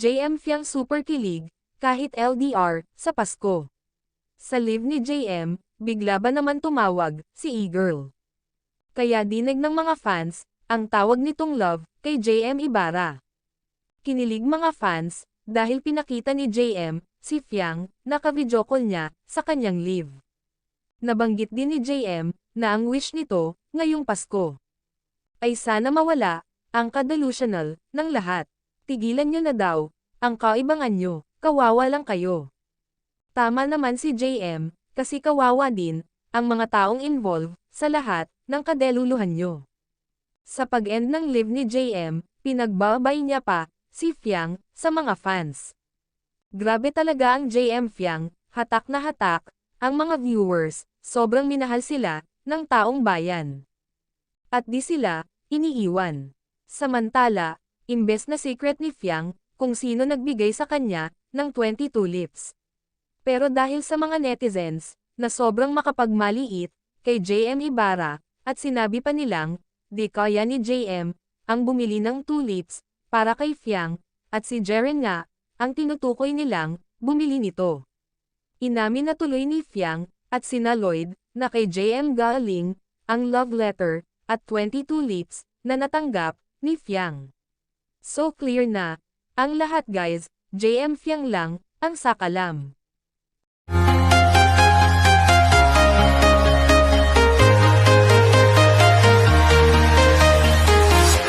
JM Fiang super kilig, kahit LDR, sa Pasko. Sa live ni JM, bigla ba naman tumawag, si E-Girl. Kaya dinig ng mga fans, ang tawag nitong love, kay JM Ibarra. Kinilig mga fans, dahil pinakita ni JM, si Fiang, naka-video call niya, sa kanyang live. Nabanggit din ni JM, na ang wish nito, ngayong Pasko, ay sana mawala, ang ka-delusional, ng lahat. Tigilan nyo na daw, ang kaibangan nyo, kawawa lang kayo. Tama naman si JM, kasi kawawa din, ang mga taong involved, sa lahat, ng kadeluluhan nyo. Sa pag-end ng live ni JM, pinagbabay niya pa, si Fiang, sa mga fans. Grabe talaga ang JM Fiang, hatak na hatak, ang mga viewers, sobrang minahal sila, ng taong bayan. At di sila, iniiwan. Samantala, imbes na secret ni Fiang, kung sino nagbigay sa kanya, ng 20 tulips. Pero dahil sa mga netizens, na sobrang makapagmaliit, kay JM Ibarra, at sinabi pa nilang, di kaya ni JM, ang bumili ng tulips, para kay Fiang, at si Jeren nga, ang tinutukoy nilang, bumili nito. Inamin na tuloy ni Fiang, at sina Lloyd, na kay JM galing, ang love letter, at 20 tulips, na natanggap, ni Fiang. So clear na, ang lahat guys, JM Fiang lang, ang sakalam.